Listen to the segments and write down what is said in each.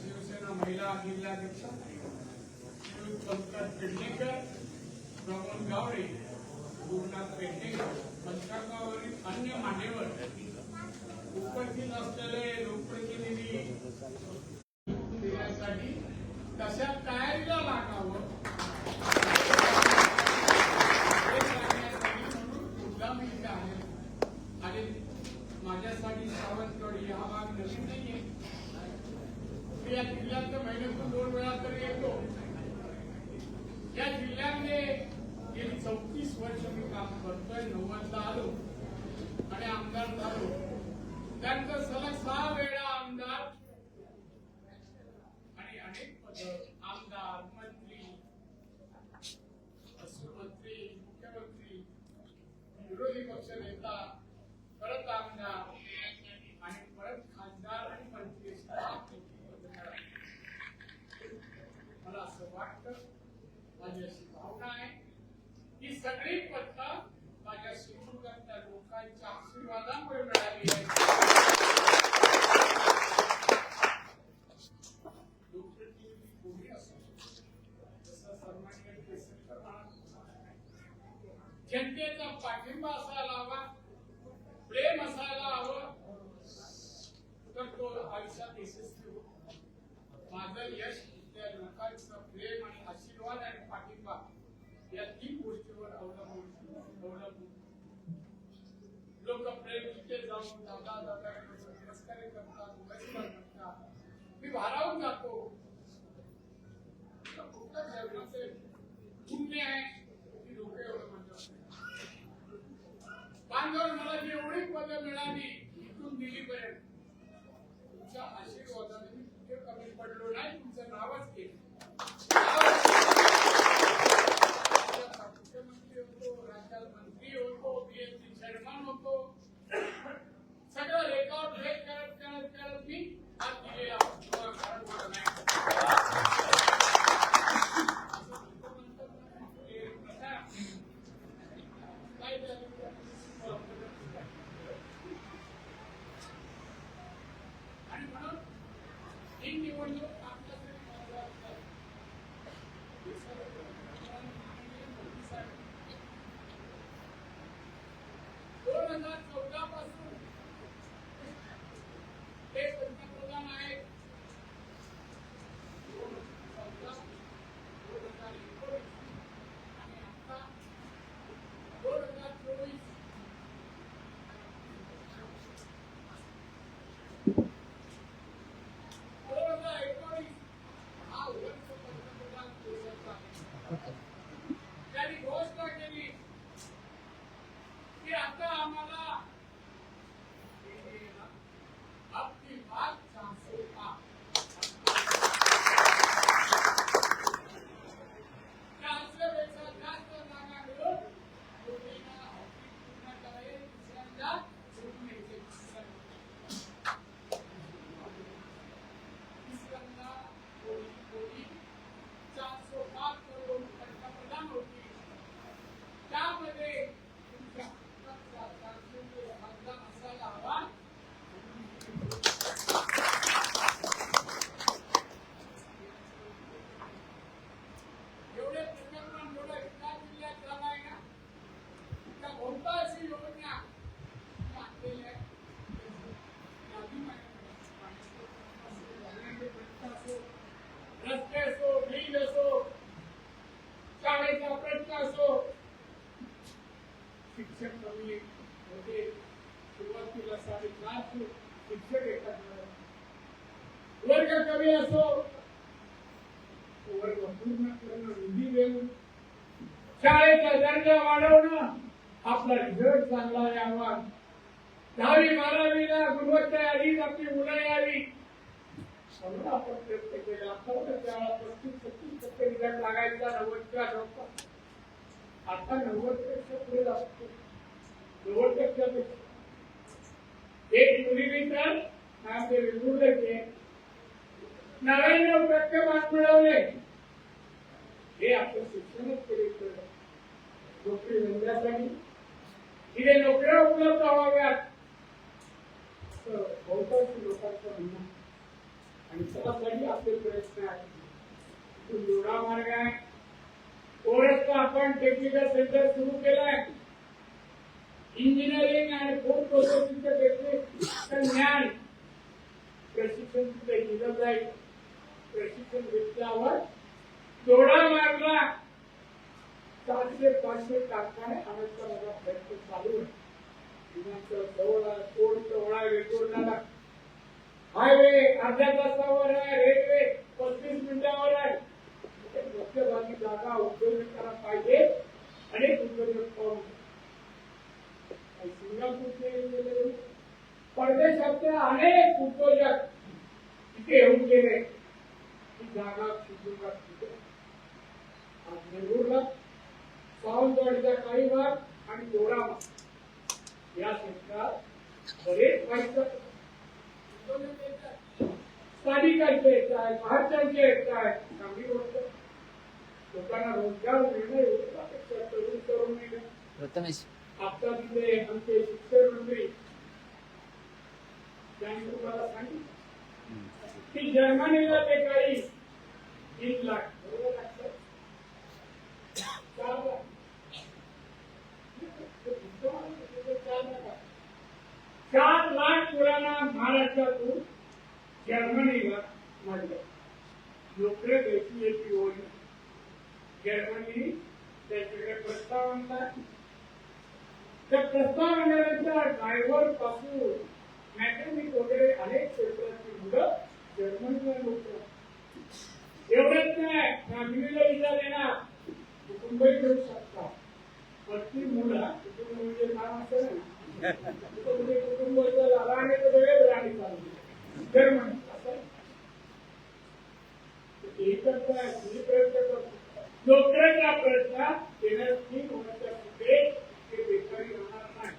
शिवसेना महिला जिल्हाध्यक्ष श्रीयुत पंकज पेडणेकर प्रमोद गावडे गुरुनाथ पेडणेकर पंचांगावरील अन्य मान्यवर उपस्थित असलेले लोकप्रतिनिधी करण्यासाठी तशा तयारीला लागावं हे सांगण्यासाठी म्हणून मुद्दाम इथे आले आणि माझ्यासाठी सावंतगड हा भाग नवीन नाहीये मी या जिल्ह्यात महिन्यातून दोन वेळा तरी येतो या जिल्ह्यामध्ये गेली चौतीस वर्ष मी काम करतोय नव्वदला आलो आणि आमदार झालो त्यानंतर सलग सहा वेळा आमदार आणि अनेक आमदार मंत्री मंत्री मुख्यमंत्री विरोधी पक्ष नेता परत आमदार आणि परत खासदार आणि मंत्री मला असं वाटतं माझी अशी भावना आहे ही सगळी पत्र माझ्या शिवकांच्या लोकांच्या आशीर्वादामुळे मिळाली आहे लोकप्रतिनिधी कोणी असो जसं सन्माननीय केसरकर म्हणाले, जनतेचा पाठिंबा असायला हवा प्रेम असायला हवं तर तो आयुष्यात यशस्वी होतो. माझं यश त्या लोकांचं प्रेम आणि आशीर्वाद आणि पाठिंबा या तीन गोष्टीवर अवलंबून अवलंबून. लोक प्रेम तिथे जाऊन दादा दादा नमस्कार करतात नमस्कार करतात. मी भारावून जातो. कुठल्या जन्माचे पुण्य आहे की लोक एवढं म्हणतात बांधवर मला जी एवढी पदं मिळाली इथून दिल्लीपर्यंत तुमच्या आशीर्वादाने मी कुठे कमी पडलो नाही तुमचं नावच केलं मुख्यमंत्री होतो राज्यात मंत्री होतो बीएससी चेअरमन होतो सगळं रेकॉर्ड ब्रेक करत करत करत मी आज दिलेला तुम्हाला कारण बोलत नाही काय झालं? आणि म्हणून ही निवडणूक आपल्यासाठी महत्त्वाची आहे. हे सर्व माननीय मोदी साहेब. दोन हजार चौदा पासून ते पंतप्रधान आहेत दोन हजार चौदा, दोन हजार एकोणीस आणि आता दोन हजार चोवीस दोन हजार एकोणीस हा वर्ष पंतप्रधान देशाचा आहे. त्यांनी घोषणा केली की आता आम्हाला आपली बात चान्सो का चान्सपेक्षा जास्त जागा मिळून मोदींना हॉकी पूर्ण करायला दुसऱ्यांदा सोडून यायचे तिसऱ्यांदा तिसऱ्यांदा मोदी मोदी चारशे पाच करोड पंतप्रधान होते त्यामध्ये तुमच्या हक्काचा चारशे मतदान असायला हवा एवढे प्रकरण एवढं एका जिल्ह्यात झालाय ना त्या बहुतांशी योजना आणलेल्या आहेत. यादी माझ्याकडे रस्ते असो वीज असो शाळेचा प्रश्न असो शिक्षक कमी होते सुरुवातीला साडेचार शिक्षक येतात. वर्ग कमी असो वर्ग पूर्ण करणं निधी देऊन शाळेचा दर्जा वाढवणं आपला रिझल्ट चांगला यावा. दहावी बारावीला गुणवत्ता यावी आपली मुलं यावी. म्हणून आपण प्रयत्न केला. आता पस्तीस पस्तीस टक्के रिझल्ट लागायचा नव्वदच्या जवळपास आता नव्वदपेक्षा पुढे लागतो नव्वद टक्क्यापेक्षा एक मुलीनंतर मित्र आमचे विरुद्धचे नव्याण्णव टक्के मान मिळवले हे आपलं शिक्षणच केले नोकरी धंद्यासाठी. तिथे नोकऱ्या उपलब्ध व्हाव्यात. असं बहुतांश लोकांचं म्हणणं आणि त्यासाठी आपले प्रयत्न आहेत. जोडा मार्ग आहे. कोरसला आपण टेक्निकल सेंटर सुरू केलं आहे इंजिनिअरिंग आणि फूड प्रोसेसिंगचं टेक्निक ज्ञान. प्रशिक्षण तिथे दिलं जाईल. प्रशिक्षण घेतल्यावर जोडा मार्गला चारशे पाचशे कारखाने आणायचा माझा प्रयत्न चालू आहे. जवळ कोण जवळ आहे हायवे अर्ध्या तासावर आहे रेल्वे पस्तीस मिनिटावर आहे. एक मध्यभागी जागा उद्योजकांना पाहिजे अनेक उद्योजक पाहून काही सिंगापूरचे गेले, परदेशातले अनेक उद्योजक तिथे येऊन गेले ही जागा शिजून आज नेरूरला सावंतवाडीचा काही भाग आणि दोडा भाग या क्षेत्रात बरेच व्हायचं उद्योजक येतात. स्थानिकांचे येत आहे बाहेरच्यांचे येत आहे चांगली गोष्ट लोकांना रोजगार मिळणं तरुण तरुण आता तिथे आमचे शिक्षण मंत्री त्यांनी तुम्हाला सांगितलं की जर्मनीला ते काही तीन लाख बरोबर लागतात? चार लाख चार लाख. चार लाख मुलांना महाराष्ट्रातून जर्मनीला मांडलं नोकऱ्या द्यायची एक योजना जर्मनी त्याच्याकडे प्रस्ताव आणला तर प्रस्ताव आणल्यानंतर ड्रायव्हरपासून मॅकॅनिक वगैरे अनेक क्षेत्रातली मुलं जर्मनीला लोक एवढंच नाही फॅमिलीला विचार येणार कुटुंबही घेऊ शकता पण ती मुलं कुटुंब म्हणजे काम असं ना. कुटुंब म्हणजे कुटुंब राहणे तर वेगळे राहणे चालू जर्मनी असं. एकच आहे तुम्ही प्रयत्न करतो नोकऱ्याचा प्रश्न येणार तीन होण्याच्या पुढे ते बेकारी राहणार नाही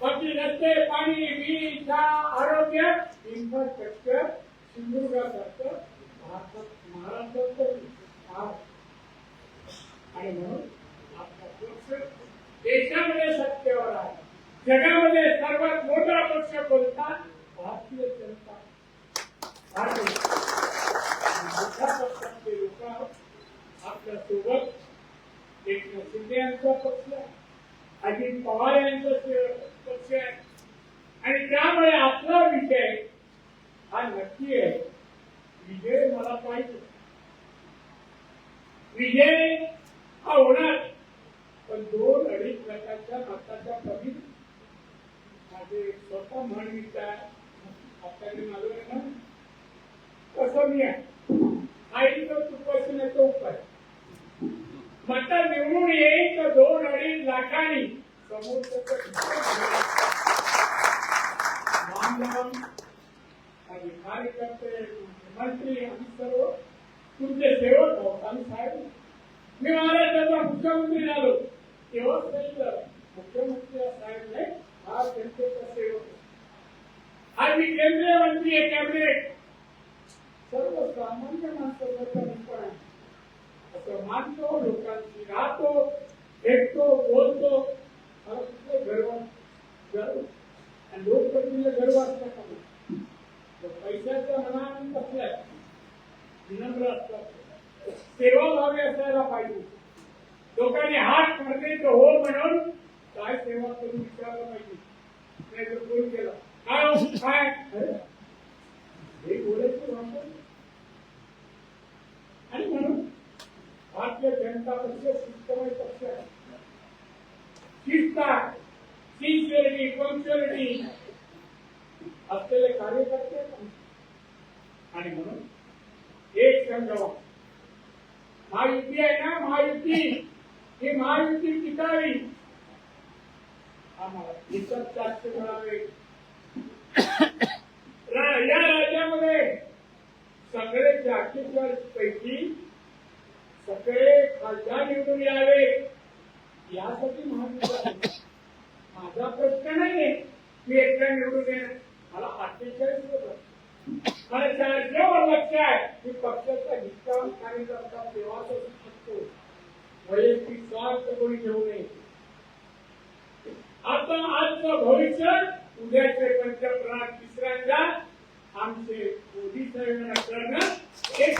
बाकी रस्ते पाणी वीज आरोग्य इन्फ्रास्ट्रक्चर सिंधुदुर्गासारखं भारतात महाराष्ट्रात आणि म्हणून आपला पक्ष देशामध्ये सत्तेवर आहे. जगामध्ये सर्वात मोठा पक्ष कोणता? भारतीय जनता पार्टी. मोठ्या पक्षाचे लोक आपल्यासोबत एकनाथ शिंदे यांचा पक्ष अजित पवार यांचा पक्ष आहे आणि त्यामुळे आपला विजय हा नक्की आहे. विजय मला पाहिजे. विजय हा होणार. पण दोन अडीच लाखाच्या मताच्या कमी माझे स्वतः म्हणवित विचार. आपल्याकडे मालूम आहे ना? कसं मी आहे. आई तर सुपसिनेचा उपाय मत निवडून येईल तर दोन अडीच लाखांनी समोर बांधव आणि कार्यकर्ते मंत्री आम्ही सर्व तुमचे सेवक आहोत आम्ही साहेब मी महाराष्ट्राचा मुख्यमंत्री झालो तेव्हा सांगितलं मुख्यमंत्री साहेब नाही हा जनतेचा सेवक आहे. आज मी केंद्रीय मंत्री आहे कॅबिनेट सर्वसामान्य माणसाचा पण आहे असं मानतो लोकांशी राहतो भेटतो बोलतो मला कुठलं गर्व गर्व आणि लोकप्रतिनिधीला गर्व असता का नाही? तो पैशाच्या मनाने बसलाय विनम्र असतात. सेवाभावी असायला पाहिजे. लोकांनी हात करते तर हो म्हणून काय सेवा करून विचारलं पाहिजे. नाही तर फोन केला. काय हो? काय? हे बोलायचं वापर आणि म्हणून भारतीय जनता पक्ष शिस्तमय पक्ष आहे शिस्त सिन्सिअरिटी पंक्च्युअरिटी असलेले कार्यकर्ते आणि म्हणून एक संघवा महायुती आहे ना महायुती? हे महायुती टिकावी आम्हाला इतर जास्त मिळावे या राज्यामध्ये सगळे अठ्ठेचाळीस पैकी सगळे खासदार निवडून यावे यासाठी महायुती माझा प्रश्न नाहीये मी एकटा निवडून येणार. मला अठ्ठेचाळीस होतं मला शाळेवर लक्ष आहे कार्यकर्ता तेव्हाच असू शकतो वैयक्तिक स्वार्थ कोणी घेऊ नये आता आजचं भविष्य उद्याचे पंतप्रधान तिसऱ्यांदा आमचे मोदी साहेबांना करणं हेच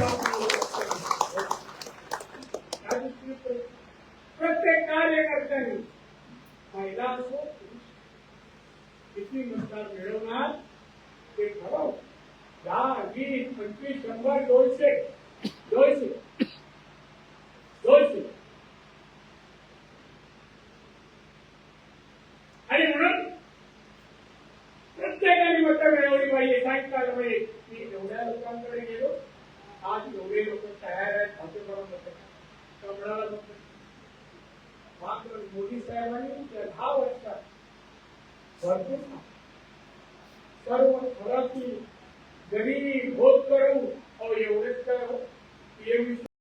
प्रत्येक कार्यकर्त्यांनी फायदा असो किती मतदार मिळवणार ते ठरव दहा वीस पंचवीस शंभर दोनशे दोनशे दोनशे आणि म्हणून प्रत्येकाने मतं मिळवली पाहिजे मी एवढ्या लोकांकडे गेलो आज एवढे लोक तयार आहेत भाजपला मत कमळाला मात्र मोदी साहेबांनी त्या दहा वर्षात भरपूर